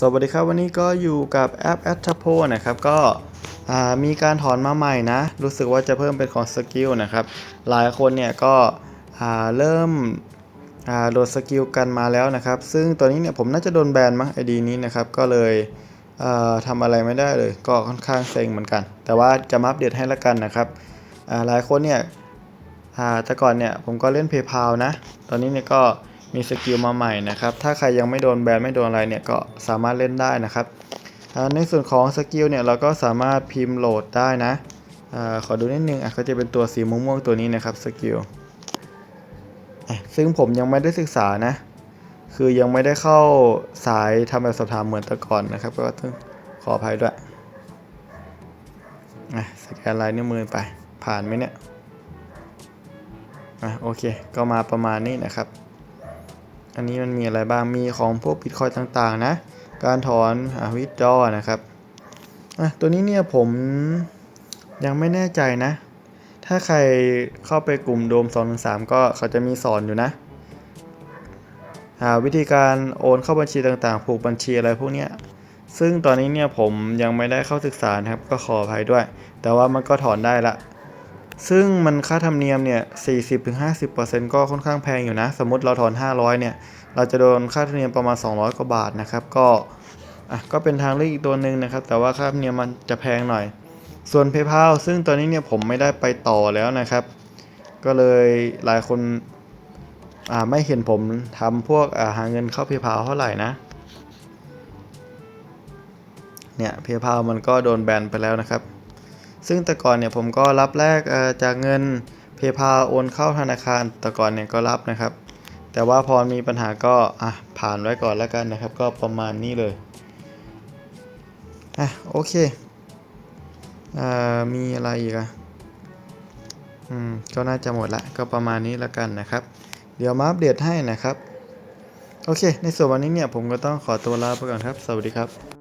สวัสดีครับวันนี้ก็อยู่กับแอป a t t a p o นะครับก็มีการถอนมาใหม่นะ รู้สึกว่าจะเพิ่มเป็นของสกิลนะครับ หลายคนเนี่ยก็เริ่มโหลดสกิลกันมาแล้วนะครับ ซึ่งตัวนี้เนี่ยผมน่าจะโดนแบนมั้งไอดีนี้นะครับ ก็เลยเอ่อทำอะไรไม่ได้เลย ก็ค่อนข้างเซ็งเหมือนกัน แต่ว่าจะมาอัปเดตให้ละกันนะครับหลายคนเนี่ยแต่ก่อนเนี่ยผมก็เล่น PayPal นะ ตอนนี้เนี่ยก็ มีสกิลมาใหม่นะครับ ถ้าใครยังไม่โดนแบนไม่โดนอะไรเนี่ยก็สามารถเล่นได้นะครับในส่วนของสกิลเนี่ยเราก็สามารถพิมพ์โหลดได้นะอขอดูนิดนึงอะก็จะเป็นตัวสีม่วงๆตัวนี้นะครับสกิลซึ่งผมยังไม่ได้ศึกษานะ คือยังไม่ได้เข้าสายทำแบบสอบถามเหมือนแต่ก่อนนะครับ ก็ต้องขออภัยด้วยอะสแกนลายนิ้วมือไปผ่านไหมเนี่ยอโอเค ก็มาประมาณนี้นะครับ อันนี้มันมีอะไรบ้าง มีของพวกบิตคอยต่างๆนะ การถอนอวิดจอนะครับอะตัวนี้เนี่ยผมยังไม่แน่ใจนะ ถ้าใครเข้าไปกลุ่มโดม213ก็เขาจะมีสอนอยู่นะวิธีการโอนเข้าบัญชีต่างๆ ผูกบัญชีอะไรพวกเนี้ยซึ่งตอนนี้เนี่ยผมยังไม่ได้เข้าศึกษานะครับ ก็ขออภัยด้วย แต่ว่ามันก็ถอนได้ละ ซึ่งมันค่าธรรมเนียมเนี่ย40-50%ก็ค่อนข้างแพงอยู่นะ สมมติเราถอน 500 เนี่ย เราจะโดนค่าธรรมเนียมประมาณ 200 กว่าบาทนะครับ ก็อะก็เป็นทางเลือกอีกตัวหนึ่งนะครับ แต่ว่าค่าธรรมเนียมมันจะแพงหน่อย ส่วน PayPal ซึ่งตอนนี้เนี่ยผมไม่ได้ไปต่อแล้วนะครับ ก็เลยหลายคนอ่าไม่เห็นผมทำพวกอ่าหาเงินเข้า PayPal เท่าไหร่นะเนี่ย PayPal มันก็โดนแบนไปแล้วนะครับ ซึ่งแต่ก่อนเนี่ยผมก็รับแลกจากเงิน PayPal โอนเข้าธนาคาร แต่ก่อนเนี่ยก็รับนะครับ แต่ว่าพอมีปัญหาก็อะผ่านไว้ก่อนแล้วกันนะครับ ก็ประมาณนี้เลยอะโอเคอ่ามีอะไรอีกอะอืมก็น่าจะหมดละก็ประมาณนี้แล้วกันนะครับ เดี๋ยวมาอัปเดตให้นะครับ โอเค ในส่วนวันนี้เนี่ยผมก็ต้องขอตัวลาไปก่อนครับ สวัสดีครับ